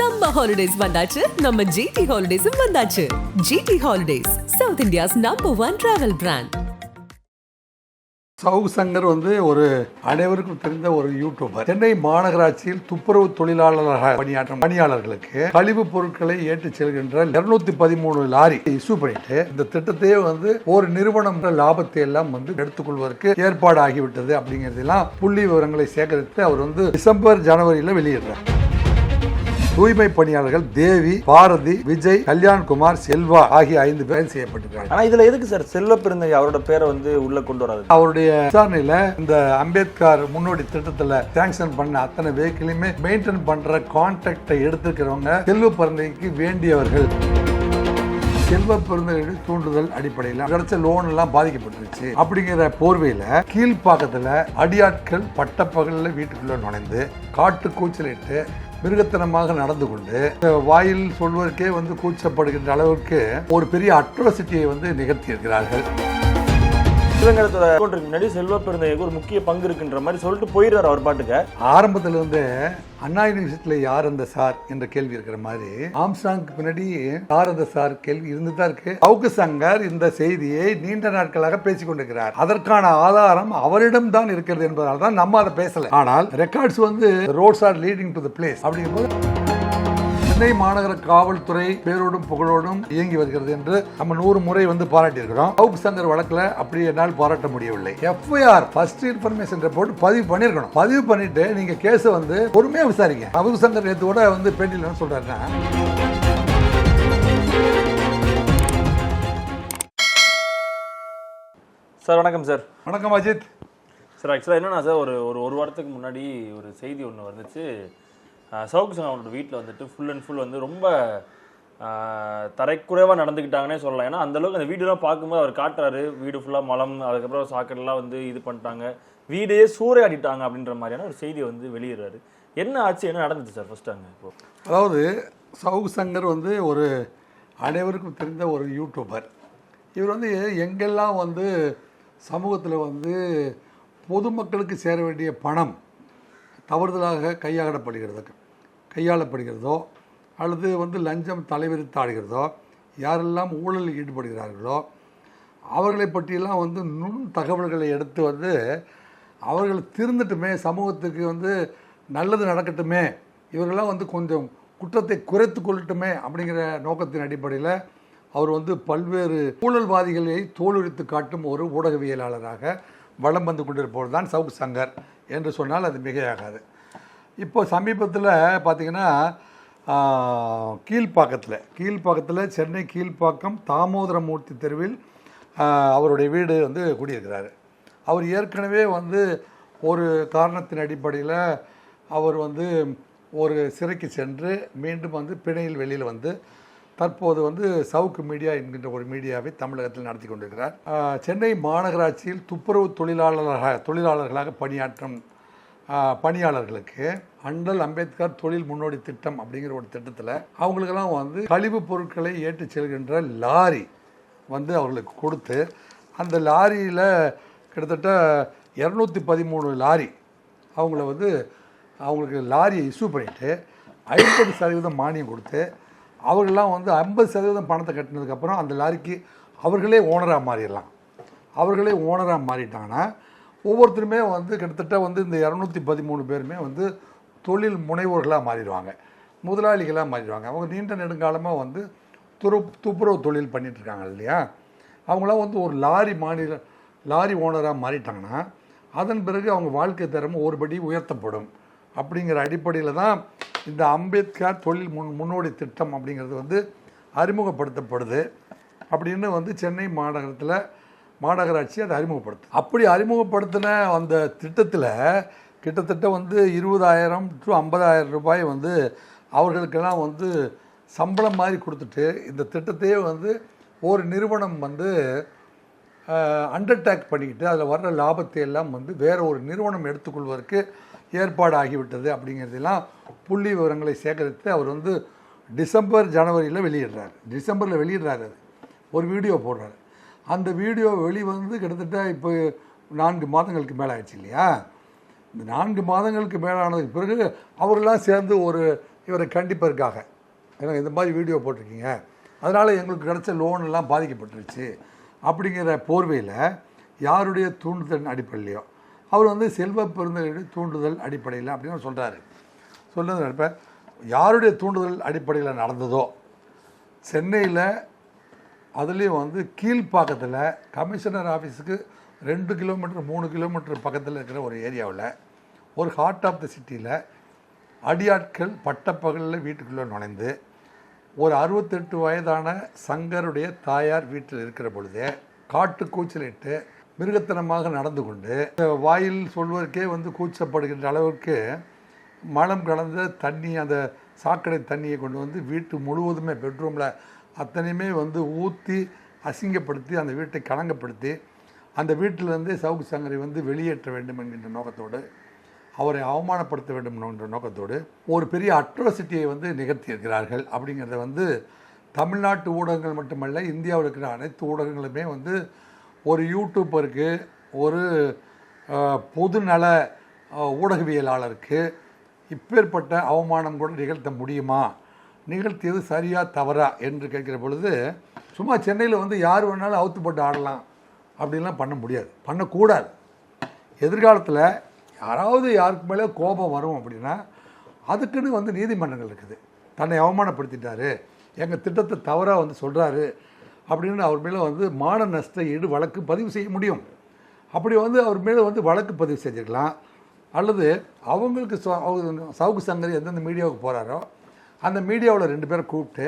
Summer holidays வந்தாச்சு. நம்ம GT ஹாலிடேஸும் வந்தாச்சு. GT holidays south India's number one travel brand Savukku Shankar வந்து ஒரு அனைவருக்கும் தெரிந்த ஒரு யூடியூபர் சென்னை மாநகராட்சியில் துப்புரவு தொழிலாளர்களாக பணியாற்றும் பணியாளர்களுக்கு கழிவுப் பொருட்களை ஏற்றுச் செல்கின்ற இருநூத்தி பதிமூணு லாரி இஷ்யூ பண்ணிட்டு இந்த திட்டத்தையே வந்து ஒரு நிறுவனம் லாபத்தை எல்லாம் வந்து எடுத்துக்கொள்வதற்கு ஏற்பாடு ஆகிவிட்டது அப்படிங்கிறதெல்லாம் புள்ளி விவரங்களை சேகரித்து அவர் வந்து டிசம்பர் ஜனவரியில் வெளியிடுறார். தூய்மை பணியாளர்கள் தேவி பாரதி விஜய் கல்யாண்குமார் செல்வா ஆகிய ஐந்து பேர் செய்யப்பட்டிருக்காங்க. ஆனா இதுல எதுக்கு சார்? செல்வ பெருந்தை அவரோட பேரை வந்து உள்ள கொண்டு வராது. அவருடைய விசாரணையில இந்த அம்பேத்கர் முன்னோடி திட்டத்துல சாங்ஷன் பண்ண அத்தனை வெஹிக்கிளையுமே மெயின்டைன் பண்ற கான்ட்ராக்டை எடுத்துக்கிறவங்க செல்வ பிறந்தைக்கு வேண்டியவர்கள். செல்வ பிறந்தவர்களுடைய தூண்டுதல் அடிப்படையில் கிடைச்ச லோன் எல்லாம் பாதிக்கப்பட்டுருச்சு. அப்படிங்கிற போர்வையில கீழ்ப்பாக்கத்துல அடியாட்கள் பட்டப்பகல்ல வீட்டுக்குள்ள நுழைந்து காட்டு கூச்சலிட்டு மிருகத்தனமாக நடந்து கொண்டு வாயில் சொல்வதற்கே வந்து கூச்சப்படுகின்ற அளவுக்கு ஒரு பெரிய அட்ரோசிட்டியை வந்து நிகழ்த்தி இருக்கிறார்கள் சிவங்கரத்தோட முன்னாடி செல்வ பெருந்தைக்கு ஒரு முக்கிய பங்கு இருக்குன்ற மாதிரி சொல்லிட்டு போயிடுறாரு அவர் பாட்டுக்கு. ஆரம்பத்துல இருந்து அண்ணா யூனிவர்சிட்டியில யார் அந்த சார் என்ற கேள்வி இருக்கிற மாதிரி ஆம்சாங்க்கு பின்னாடி யார் அந்த சார் கேள்வி இருந்து தான் இருக்கு. அவுக்கு சங்கர் இந்த செய்தியை நீண்ட நாட்களாக பேசிக் கொண்டிருக்கிறார். அதற்கான ஆதாரம் அவரிடம் தான் இருக்கிறது என்பதால் தான் நம்ம அதை பேசல. ஆனால் ரெக்கார்ட்ஸ் வந்து roads are leading to the place அப்படிங்கும்போது சென்னை மாநகர காவல்துறை பேரோடும் புகழோடும் இயங்கி வருகிறது என்று நம்ம நூறு முறை வந்து பாராட்டியிருக்கிறோம். சவுக் சங்கர் வழக்கில் அப்படி என்னால் பாராட்ட முடியவில்லை. எஃப்ஐஆர் ஃபர்ஸ்ட் இன்ஃபர்மேஷன் ரிப்போர்ட் பதிவு பண்ணியிருக்கணும். பதிவு பண்ணிட்டு நீங்க கேஸை வந்து பொறுமையா விசாரிங்க. சவுக் சங்கர் நேற்று கூட வந்து பேட்டியில் சொல்றாருன்னா சார் வணக்கம் சார். வணக்கம் அஜித். சார் ஆக்சுவலாக என்னன்னா சார் ஒரு ஒரு ஒரு வாரத்துக்கு முன்னாடி ஒரு செய்தி ஒன்று வந்துச்சு. சவுக்கு சங்கம் வீட்டில் வந்துட்டு ஃபுல் அண்ட் ஃபுல் வந்து ரொம்ப தரைக்குறைவாக நடந்துக்கிட்டாங்கன்னே சொல்லலாம். ஏன்னா அந்த அளவுக்கு அந்த வீடுலாம் பார்க்கும்போது அவர் காட்டுறாரு. வீடு ஃபுல்லாக மலம் அதுக்கப்புறம் சாக்கெட்லாம் வந்து இது பண்ணிட்டாங்க. வீடையே சூறையாடிட்டாங்க அப்படின்ற மாதிரியான ஒரு செய்தியை வந்து வெளியிடுறாரு. என்ன ஆச்சு? என்ன நடந்துச்சு சார் ஃபர்ஸ்ட் அங்கே இப்போ? அதாவது சவுக் சங்கர் வந்து ஒரு அனைவருக்கும் தெரிந்த ஒரு யூடியூபர் இவர் வந்து எங்கெல்லாம் வந்து சமூகத்தில் வந்து பொதுமக்களுக்கு சேர வேண்டிய பணம் தவறுதலாக கையாளப்படுகிறது. கையாளப்படுகிறதோ அல்லது வந்து லஞ்சம் தலைவிரித்து ஆடுகிறதோ யாரெல்லாம் ஊழலில் ஈடுபடுகிறார்களோ அவர்களை பற்றியெல்லாம் வந்து நுண் தகவல்களை எடுத்து வந்து அவர்கள் திருந்துட்டுமே சமூகத்துக்கு வந்து நல்லது நடக்கட்டுமே இவர்களெல்லாம் வந்து கொஞ்சம் குற்றத்தை குறைத்து கொள்ளட்டுமே அப்படிங்கிற நோக்கத்தின் அடிப்படையில் அவர் வந்து பல்வேறு ஊழல்வாதிகளை தோலுரித்து காட்டும் ஒரு ஊடகவியலாளராக வலம் வந்து கொண்டிருப்பவர் தான் சவுக் சங்கர் என்று சொன்னால் அது மிகையாகாது. இப்போ சமீபத்தில் பார்த்திங்கன்னா கீழ்ப்பாக்கத்தில் கீழ்ப்பாக்கத்தில் சென்னை கீழ்ப்பாக்கம் தாமோதரமூர்த்தி தெருவில் அவருடைய வீடு வந்து குடியிருக்கிறார். அவர் ஏற்கனவே வந்து ஒரு காரணத்தின் அடிப்படையில் அவர் வந்து ஒரு சிறைக்கு சென்று மீண்டும் வந்து பிணையில் வெளியில் வந்து தற்போது வந்து சவுக்கு மீடியா என்கின்ற ஒரு மீடியாவை தமிழகத்தில் நடத்தி கொண்டிருக்கிறார். சென்னை மாநகராட்சியில் துப்புரவு தொழிலாளர்களாக தொழிலாளர்களாக பணியாற்றும் பணியாளர்களுக்கு அண்டல் அம்பேத்கர் தொழில் முன்னோடி திட்டம் அப்படிங்கிற ஒரு திட்டத்தில் அவங்களுக்கெல்லாம் வந்து கழிவுப் பொருட்களை ஏற்றி செல்கின்ற லாரி வந்து அவர்களுக்கு கொடுத்து அந்த லாரியில் கிட்டத்தட்ட இரநூத்தி பதிமூணு லாரி அவங்கள வந்து அவங்களுக்கு லாரியை இஷ்யூ பண்ணிவிட்டு ஐம்பது சதவீதம் மானியம் கொடுத்து அவர்கள்லாம் வந்து ஐம்பது சதவீதம் பணத்தை கட்டினதுக்கப்புறம் அந்த லாரிக்கு அவர்களே ஓனராக மாறிடலாம். அவர்களே ஓனராக மாறிட்டாங்கன்னா ஒவ்வொருத்தருமே வந்து கிட்டத்தட்ட வந்து இந்த இரநூத்தி பதிமூணு பேருமே வந்து தொழில் முனைவோர்களாக மாறிடுவாங்க. முதலாளிகளாக மாறிடுவாங்க. அவங்க நீண்ட நெடுங்காலமாக வந்து துரு துப்புரவு தொழில் பண்ணிகிட்ருக்காங்க இருக்காங்க இல்லையா? அவங்களாம் வந்து ஒரு லாரி மாநில லாரி ஓனராக மாறிட்டாங்கன்னா அதன் பிறகு அவங்க வாழ்க்கை தரம் ஒருபடி உயர்த்தப்படும். அப்படிங்கிற அடிப்படையில் தான் இந்த அம்பேத்கர் தொழில் முன் முன்னோடி திட்டம் அப்படிங்கிறது வந்து அறிமுகப்படுத்தப்படுது. அப்படின்னு வந்து சென்னை மாநகரத்தில் மாநகராட்சி அதை அறிமுகப்படுத்து அப்படி அறிமுகப்படுத்தின அந்த திட்டத்தில் கிட்டத்தட்ட வந்து இருபதாயிரம் டு ஐம்பதாயிரம் ரூபாய் வந்து அவர்களுக்கெல்லாம் வந்து சம்பளம் மாதிரி கொடுத்துட்டு இந்த திட்டத்தையே வந்து ஒரு நிறுவனம் வந்து அண்டர்டேக் பண்ணிக்கிட்டு அதில் வர்ற லாபத்தை எல்லாம் வந்து வேறு ஒரு நிறுவனம் எடுத்துக்கொள்வதற்கு ஏற்பாடு ஆகிவிட்டது அப்படிங்கிறதெல்லாம் புள்ளி விவரங்களை சேகரித்து அவர் வந்து டிசம்பர் ஜனவரியில் வெளியிடுறாரு. டிசம்பரில் வெளியிடுறாரு அது. ஒரு வீடியோ போடுறாரு. அந்த வீடியோ வெளிவந்து கிட்டத்தட்ட இப்போ நான்கு மாதங்களுக்கு மேலே ஆயிடுச்சு இல்லையா? இந்த நான்கு மாதங்களுக்கு மேலானதுக்கு பிறகு அவரெல்லாம் சேர்ந்து ஒரு இவரை கண்டிப்பதற்காக. ஏன்னா இந்த மாதிரி வீடியோ போட்டிருக்கீங்க. அதனால் எங்களுக்கு கிடைச்ச லோன் எல்லாம் பாதிக்கப்பட்டுருச்சு. அப்படிங்கிற போர்வையில் யாருடைய தூண்டுதல் அடிப்படையிலையோ? அவர் வந்து செல்வ பெருந்தகையுடைய தூண்டுதல் அடிப்படையில் அப்படின்னு சொல்கிறாரு சொல்லுறது நினைப்பேன் யாருடைய தூண்டுதல் அடிப்படையில் நடந்ததோ? சென்னையில் அதுலேயும் வந்து கீழ்ப்பாக்கத்தில் கமிஷனர் ஆஃபீஸுக்கு ரெண்டு கிலோமீட்டர் மூணு கிலோமீட்டர் பக்கத்தில் இருக்கிற ஒரு ஏரியாவில் ஒரு ஹார்ட் ஆஃப் த சிட்டியில் அடியாட்கள் பட்டப்பகலில் வீட்டுக்குள்ளே நுழைந்து ஒரு அறுபத்தெட்டு வயதான சங்கருடைய தாயார் வீட்டில் இருக்கிற பொழுதே காட்டு கூச்சலிட்டு மிருகத்தனமாக நடந்து கொண்டு வாயில் சொல்வதற்கே வந்து கூச்சப்படுகின்ற அளவுக்கு மலம் கலந்த தண்ணி அந்த சாக்கடை தண்ணியை கொண்டு வந்து வீட்டு முழுவதுமே பெட்ரூமில் அத்தனையுமே வந்து ஊற்றி அசிங்கப்படுத்தி அந்த வீட்டை கலங்கப்படுத்தி அந்த வீட்டிலிருந்து சவுக்கு சங்கரை வந்து வெளியேற்ற வேண்டும் என்கின்ற நோக்கத்தோடு அவரை அவமானப்படுத்த வேண்டும் என்ற நோக்கத்தோடு ஒரு பெரிய அட்ரோசிட்டியை வந்து நிகழ்த்தியிருக்கிறார்கள். அப்படிங்கிறத வந்து தமிழ்நாட்டு ஊடகங்கள் மட்டுமல்ல இந்தியாவில் இருக்கிற அனைத்து ஊடகங்களுமே வந்து ஒரு யூடியூப்பருக்கு ஒரு பொதுநல ஊடகவியலாளருக்கு இப்பேற்பட்ட அவமானம் கூட நிகழ்த்த முடியுமா? நிகழ்த்தியது சரியா தவறா என்று கேட்கிற பொழுது சும்மா சென்னையில் வந்து யார் வேணாலும் அவுத்து போட்டு ஆடலாம் அப்படின்லாம் பண்ண முடியாது. பண்ணக்கூடாது. எதிர்காலத்தில் யாராவது யாருக்கு மேலே கோபம் வரும் அப்படின்னா அதுக்குன்னு வந்து நீதிமன்றங்கள் இருக்குது. தன்னை அவமானப்படுத்திட்டாரு. எங்கள் திட்டத்தை தவறாக வந்து சொல்கிறாரு அப்படின்னு அவர் மேலே வந்து மான நஷ்ட ஈடு வழக்கு பதிவு செய்ய முடியும். அப்படி வந்து அவர் மேலே வந்து வழக்கு பதிவு செஞ்சுக்கலாம் அல்லது அவங்களுக்கு ச- அவங்க சவுக்கு சங்கரி எந்தெந்த மீடியாவுக்கு போகிறாரோ அந்த மீடியாவில் ரெண்டு பேரை கூப்பிட்டு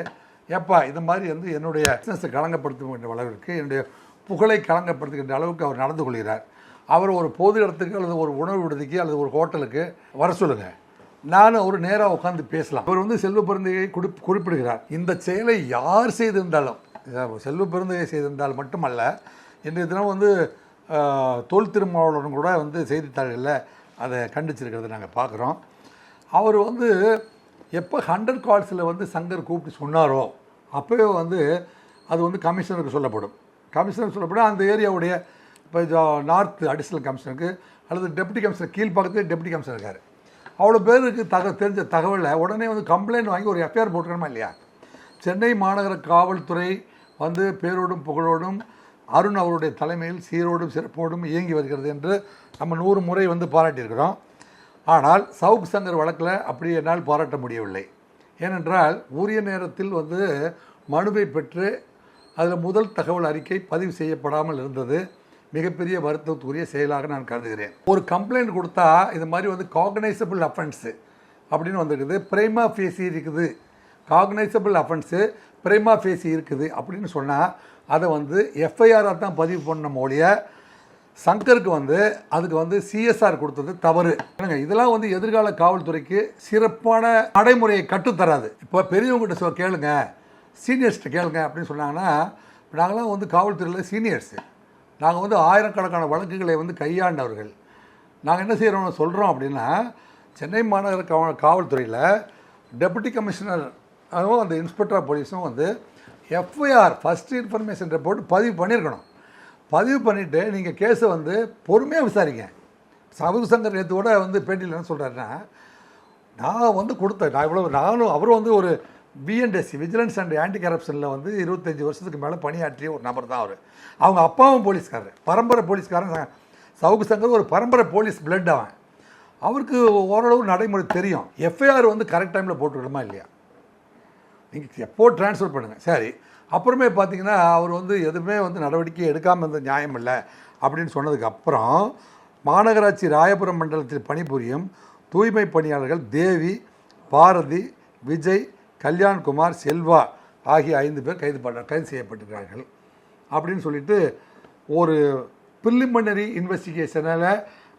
ஏப்பா இந்த மாதிரி வந்து என்னுடைய பிஸ்னஸை களங்கப்படுத்துகின்ற அளவிற்கு என்னுடைய புகழை களங்கப்படுத்துகின்ற அளவுக்கு அவர் நடந்து கொள்கிறார். அவர் ஒரு பொது இடத்துக்கு அல்லது ஒரு உணவு விடுதிக்கு அல்லது ஒரு ஹோட்டலுக்கு வர சொல்லுங்கள் நானும் அவர் நேராக உட்காந்து பேசலாம். அவர் வந்து செல்வ பெருந்தகையை குறி குறிப்பிடுகிறார். இந்த செயலை யார் செய்திருந்தாலும் செல்வ பெருந்தகை செய்திருந்தால் மட்டுமல்ல இன்றைய தினம் வந்து தொல் திருமாவளவன் கூட வந்து செய்தித்தாள்களில் அதை கண்டிச்சிருக்கிறத நாங்கள் பார்க்குறோம். அவர் வந்து எப்போ ஹண்ட்ரட் கால்ஸில் வந்து சங்கர் கூப்பிட்டு சொன்னாரோ அப்போவே வந்து அது வந்து கமிஷனருக்கு சொல்லப்படும். கமிஷனர் சொல்லப்படும். அந்த ஏரியாவுடைய இப்போ நார்த் அடிஷனல் கமிஷனருக்கு அல்லது டெப்டி கமிஷனர் கீழ்ப்பாக்கத்து டெப்டி கமிஷனர் இருக்கார். அவ்வளோ பேருக்கு தக தெரிஞ்ச தகவலை உடனே வந்து கம்ப்ளைண்ட் வாங்கி ஒரு எஃப்ஐஆர் போட்டுக்கணுமா இல்லையா? சென்னை மாநகர காவல்துறை வந்து பேரோடும் புகழோடும் அருண் அவருடைய தலைமையில் சீரோடும் சிறப்போடும் இயங்கி வருகிறது என்று நம்ம நூறு முறை வந்து பாராட்டியிருக்கிறோம். ஆனால் சவுக் சங்கர் வழக்கில் அப்படி என்னால் பாராட்ட முடியவில்லை. ஏனென்றால் உரிய நேரத்தில் வந்து மனுவை பெற்று அதில் முதல் தகவல் அறிக்கை பதிவு செய்யப்படாமல் இருந்தது. மிகப்பெரிய வருத்தத்துக்குரிய செயலாக நான் கருதுகிறேன். ஒரு கம்ப்ளைண்ட் கொடுத்தா இது மாதிரி வந்து காக்னைசபிள் அஃபென்ஸு அப்படின்னு வந்திருக்குது. பிரேமா ஃபேசி இருக்குது. காக்னைசபிள் அஃபென்ஸு பிரேமா ஃபேசி இருக்குது அப்படின்னு சொன்னால் அதை வந்து எஃப்ஐஆராக தான் பதிவு பண்ண மொழிய சங்கருக்கு வந்து அதுக்கு வந்து சிஎஸ்ஆர் கொடுத்தது தவறு. என்னங்க இதெல்லாம் வந்து எதிர்கால காவல்துறைக்கு சிறப்பான நடைமுறையை கட்டுத்தராது. இப்போ பெரியவங்ககிட்ட சொ கேளுங்க. சீனியர்ஸ்கிட்ட கேளுங்க அப்படின்னு சொன்னாங்கன்னா நாங்களாம் வந்து காவல்துறையில் சீனியர்ஸு நாங்கள் வந்து ஆயிரக்கணக்கான வழக்குகளை வந்து கையாண்டவர்கள். நாங்கள் என்ன செய்கிறோம்னு சொல்கிறோம் அப்படின்னா சென்னை மாநகர காவல் காவல்துறையில் டெபுட்டி கமிஷனர் அந்த இன்ஸ்பெக்டர் போலீஸும் வந்து எஃப்ஐஆர் ஃபஸ்ட் இன்ஃபர்மேஷன் ரிப்போர்ட் பதிவு பண்ணியிருக்கணும். பதிவு பண்ணிவிட்டு நீங்கள் கேஸை வந்து பொறுமையாக விசாரிங்க. சவுக்கு சங்கர் நேற்று கூட வந்து பேட்டியில் என்ன சொல்கிறாருன்னா நான் வந்து கொடுத்தேன் நான் இவ்வளோ நானும் அவரும் வந்து ஒரு பிஎன்டிஎஸ்சி விஜிலன்ஸ் அண்ட் ஆன்டி கரப்ஷனில் வந்து இருபத்தஞ்சி வருஷத்துக்கு மேலே பணியாற்றிய ஒரு நபர் தான் அவர். அவங்க அப்பாவும் போலீஸ்காரர் பரம்பரை போலீஸ்காரன். சவுக்கு சங்கர் ஒரு பரம்பரை போலீஸ் பிளட் அவன். அவருக்கு ஓரளவு நடைமுறை தெரியும். எஃப்ஐஆர் வந்து கரெக்ட் டைமில் போட்டுக்கணுமா இல்லையா? நீங்கள் எப்போ ட்ரான்ஸ்ஃபர் பண்ணுங்கள் சரி அப்புறமே பார்த்திங்கன்னா அவர் வந்து எதுவுமே வந்து நடவடிக்கை எடுக்காமல் இருந்த நியாயம் இல்லை அப்படின்னு சொன்னதுக்கு அப்புறம் மாநகராட்சி ராயபுரம் மண்டலத்தில் பணிபுரியும் தூய்மை பணியாளர்கள் தேவி பாரதி விஜய் கல்யாண்குமார் செல்வா ஆகிய ஐந்து பேர் கைது பண்ண கைது செய்யப்பட்டிருக்கிறார்கள் அப்படின்னு சொல்லிட்டு ஒரு ப்ரிலிமினரி இன்வெஸ்டிகேஷனில்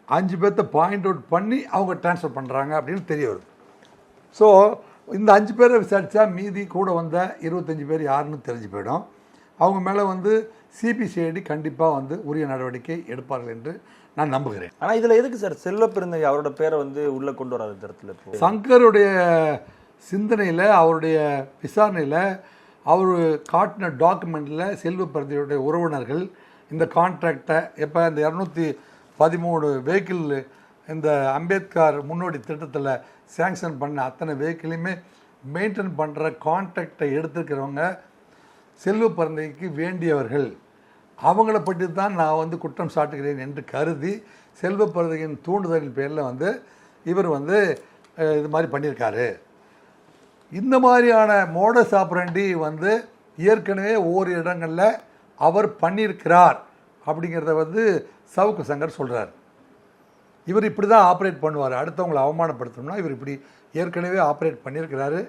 அஞ்சு பேர்த்த பாயிண்ட் அவுட் பண்ணி அவங்க ட்ரான்ஸ்ஃபர் பண்ணுறாங்க அப்படின்னு தெரிய வருது. ஸோ இந்த அஞ்சு பேரை விசாரித்தா மீதி கூட வந்த இருபத்தஞ்சி பேர் யாருன்னு தெரிஞ்சு போயிடும். அவங்க மேலே வந்து சிபிசிஐடி கண்டிப்பாக வந்து உரிய நடவடிக்கை எடுப்பார்கள் என்று நான் நம்புகிறேன். ஆனா இதுல எதுக்கு சார் செல்வ பெருந்தகை அவரோட பேரை வந்து உள்ள கொண்டு வராது இப்போ? சங்கருடைய சிந்தனையில் அவருடைய விசாரணையில் அவர் காட்டின டாக்குமெண்ட்டில் செல்வ பிறந்தையுடைய உறவினர்கள் இந்த கான்ட்ராக்டை எப்போ இந்த இரநூத்தி பதிமூணு வெஹிக்கிள் இந்த அம்பேத்கர் முன்னோடி திட்டத்தில் சேங்ஷன் பண்ண அத்தனை வெஹிக்கிளையுமே மெயின்டைன் பண்ணுற கான்ட்ராக்டை எடுத்துருக்கிறவங்க செல்வ பிறந்தைக்கு வேண்டியவர்கள். அவங்கள பற்றி தான் நான் வந்து குற்றம் சாட்டுகிறேன் என்று கருதி செல்வ பிறந்தையின் தூண்டுதலின் பேரில் வந்து இவர் வந்து இது மாதிரி பண்ணியிருக்காரு. இந்த மாதிரியான மோடஸ் ஆப்ரண்டி வந்து ஏற்கனவே ஒவ்வொரு இடங்களில் அவர் பண்ணியிருக்கிறார் அப்படிங்கிறத வந்து சவுக்கு சங்கர் சொல்கிறார் இவர் இப்படி தான் ஆப்ரேட் பண்ணுவார். அடுத்தவங்களை அவமானப்படுத்தணும்னா இவர் இப்படி ஏற்கனவே ஆப்ரேட் பண்ணியிருக்கிறாரு.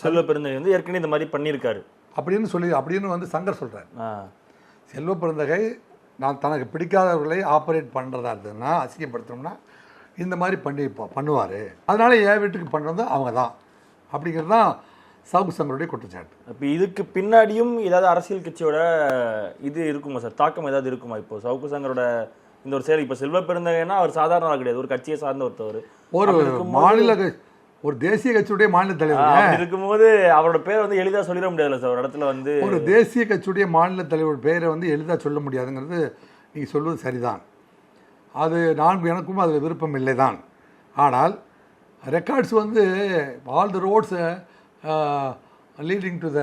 செல்வ பெருந்தகை வந்து ஏற்கனவே இந்த மாதிரி பண்ணியிருக்காரு. அப்படின்னு சொல்லி அப்படின்னு வந்து சங்கர் சொல்கிறார் செல்வ பிறந்தகை நான் தனக்கு பிடிக்காதவர்களை ஆப்ரேட் பண்ணுறதா இருந்ததுன்னா அசிங்கப்படுத்தணும்னா இந்த மாதிரி பண்ணி பண்ணுவார். அதனால என் வீட்டுக்கு பண்ணுறது அவங்க தான் அப்படிங்கிறது தான் சவுக்கு சங்கருடைய குற்றச்சாட்டு. அப்போ இதுக்கு பின்னாடியும் ஏதாவது அரசியல் கட்சியோட இது இருக்குமா சார்? தாக்கம் ஏதாவது இருக்குமா இப்போ சவுக்கு சங்கரோட இந்த ஒரு செயல். இப்போ செல்வ பெருந்தகைன்னா அவர் சாதாரண ஆள் கிடையாது. ஒரு கட்சியை சார்ந்த ஒருத்தவர். ஒரு மாநில ஒரு தேசிய கட்சியுடைய மாநில தலைவர். இருக்கும்போது அவரோட பேர் வந்து எளிதா சொல்லிட முடியாதுல்ல சார். ஒரு இடத்துல வந்து ஒரு தேசிய கட்சியுடைய மாநில தலைவர் பெயரை வந்து எளிதாக சொல்ல முடியாதுங்கிறது நீங்கள் சொல்வது சரிதான். அது நான் எனக்கும் அதில் விருப்பம் இல்லை தான் ஆனால் ரெக்கார்ட்ஸ் வந்து all the roads leading to the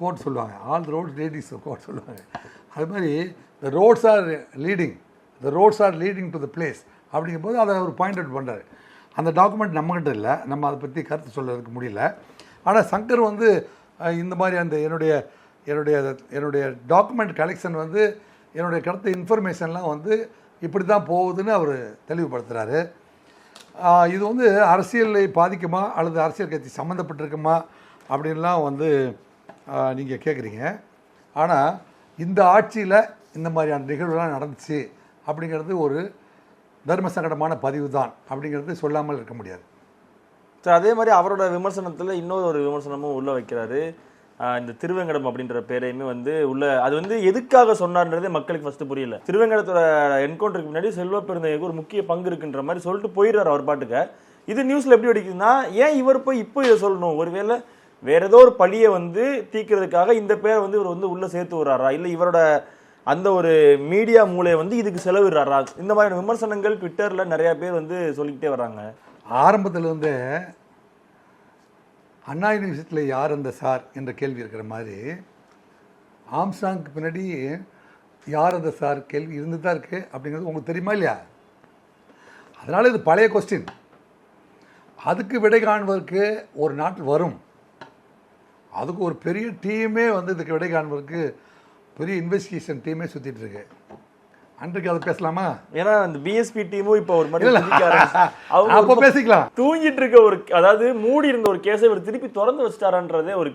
court சொல்லுவாங்க. All the roads leadings court சொல்லுவாங்க. அது மாதிரி the roads are leading the roads are leading to the place அப்படிங்கும்போது அதை அவர் பாயிண்ட் அவுட் பண்ணுறாரு அந்த டாக்குமெண்ட் நம்மகிட்ட இல்லை. நம்ம அதை பற்றி கருத்து சொல்கிறதுக்கு முடியல. ஆனால் சங்கர் வந்து இந்த மாதிரி அந்த என்னுடைய என்னுடைய என்னுடைய டாக்குமெண்ட் கலெக்ஷன் வந்து என்னுடைய கிடைத்த இன்ஃபர்மேஷன்லாம் வந்து இப்படி தான் போகுதுன்னு அவர் தெளிவுபடுத்துகிறாரு இது வந்து அரசியலை பாதிக்குமா? அல்லது அரசியல் கட்சி சம்மந்தப்பட்டிருக்குமா அப்படின்லாம் வந்து நீங்கள் கேட்குறீங்க ஆனால் இந்த ஆட்சியில் இந்த மாதிரியான நிகழ்வுலாம் நடந்துச்சு. அப்படிங்கிறது ஒரு தர்ம சங்கடமான பதிவு தான் அப்படிங்கிறது சொல்லாமல் இருக்க முடியாது. சார் அதே மாதிரி அவரோட விமர்சனத்தில் இன்னொரு ஒரு விமர்சனமும் உள்ளே வைக்கிறாரு. இந்த திருவேங்கடம் அப்படின்ற பேரையுமே வந்து உள்ள அது வந்து எதுக்காக சொன்னார்ன்றதே மக்களுக்கு ஃபஸ்ட்டு புரியல. திருவேங்கடத்தோட என்கவுண்டருக்கு முன்னாடி செல்வ பெருந்தகைக்கு ஒரு முக்கிய பங்கு இருக்குன்ற மாதிரி சொல்லிட்டு போயிடுறாரு அவர் பாட்டுக்க. இது நியூஸில் எப்படி வெடிக்குதுன்னா ஏன் இவர் போய் இப்போ இதை சொல்லணும்? ஒருவேளை வேற ஏதோ ஒரு பழியை வந்து தீக்கிறதுக்காக இந்த பேரை வந்து இவர் வந்து உள்ளே சேர்த்து விடுறாரா? இல்லை இவரோட அந்த ஒரு மீடியா மூலையை வந்து இதுக்கு செலவிடுறாரா? இந்த மாதிரியான விமர்சனங்கள் ட்விட்டரில் நிறைய பேர் வந்து சொல்லிக்கிட்டே வர்றாங்க. ஆரம்பத்தில் வந்து அண்ணா யூனிவர்சிட்டியில் யார் அந்த சார் என்ற கேள்வி இருக்கிற மாதிரி ஆம்சாங்க்கு பின்னாடி யார் அந்த சார் கேள்வி இருந்து தான் இருக்கு அப்படிங்கிறது உங்களுக்கு தெரியுமா இல்லையா? அதனால் இது பழைய கொஸ்டின் அதுக்கு விடை காண்பதற்கு ஒரு நாட்டில் வரும். அதுக்கு ஒரு பெரிய டீமே வந்து இதுக்கு விடை காண்பதற்கு பெரிய இன்வெஸ்டிகேஷன் டீமே சுற்றிட்டு இருக்கு அன்றைக்கு அதை பேசலாமா? ஏன்னா அந்த பிஎஸ்பி டீமும் இப்போ ஒரு மாதிரி. அவங்க அப்போ பேசிக்கலாம். தூங்கிட்டு இருக்க ஒரு அதாவது மூடி இருந்த ஒரு கேஸை இவர் திருப்பி திறந்து வச்சிட்டாரான்றதே ஒரு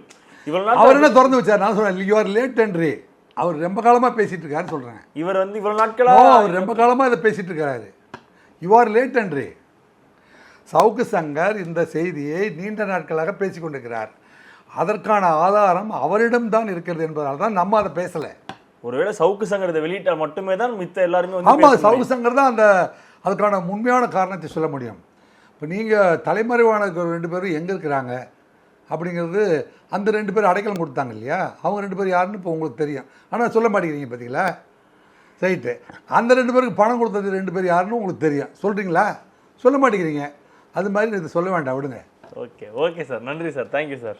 இவ்வளவு அவர் என்ன திறந்து வச்சார்? நான் சொன்னேன் யூ ஆர் லேட் என்ட்ரி அவர் ரொம்ப காலமாக பேசிட்டு இருக்காருன்னு சொல்கிறேன் இவர் வந்து இவ்வளவு நாட்களா அவர் ரொம்ப காலமாக இதை பேசிட்டு இருக்காரு. You are late entry Savukku Shankar இந்த செய்தியை நீண்ட நாட்களாக பேசிக் கொண்டிருக்கிறார் அதற்கான ஆதாரம் அவரிடம் தான் இருக்கிறது என்பதால் தான் நம்ம அதை பேசலை. ஒருவேளை சவுக்கு சங்கர் இதை வெளியிட்டா மட்டுமே தான் மித்த எல்லாருமே ஆமாம் சவுக்கு சங்கர் தான் அந்த அதுக்கான உண்மையான காரணத்தை சொல்ல முடியும். இப்போ நீங்கள் தலைமறைவான ரெண்டு பேரும் எங்கே இருக்கிறாங்க அப்படிங்கிறது அந்த ரெண்டு பேரும் அடைக்கலம் கொடுத்தாங்க இல்லையா? அவங்க ரெண்டு பேரும் யாருன்னு இப்போ உங்களுக்கு தெரியும். ஆனால் சொல்ல மாட்டேங்கிறீங்க பார்த்தீங்களா ரைட்டு. அந்த ரெண்டு பேருக்கு பணம் கொடுத்தது ரெண்டு பேர் யாருன்னு உங்களுக்கு தெரியும். சொல்கிறீங்களா சொல்ல மாட்டேங்கிறீங்க. அது மாதிரி இது சொல்ல வேண்டாம் விடுங்க. Okay okay sir. நன்றி சார். Thank you sir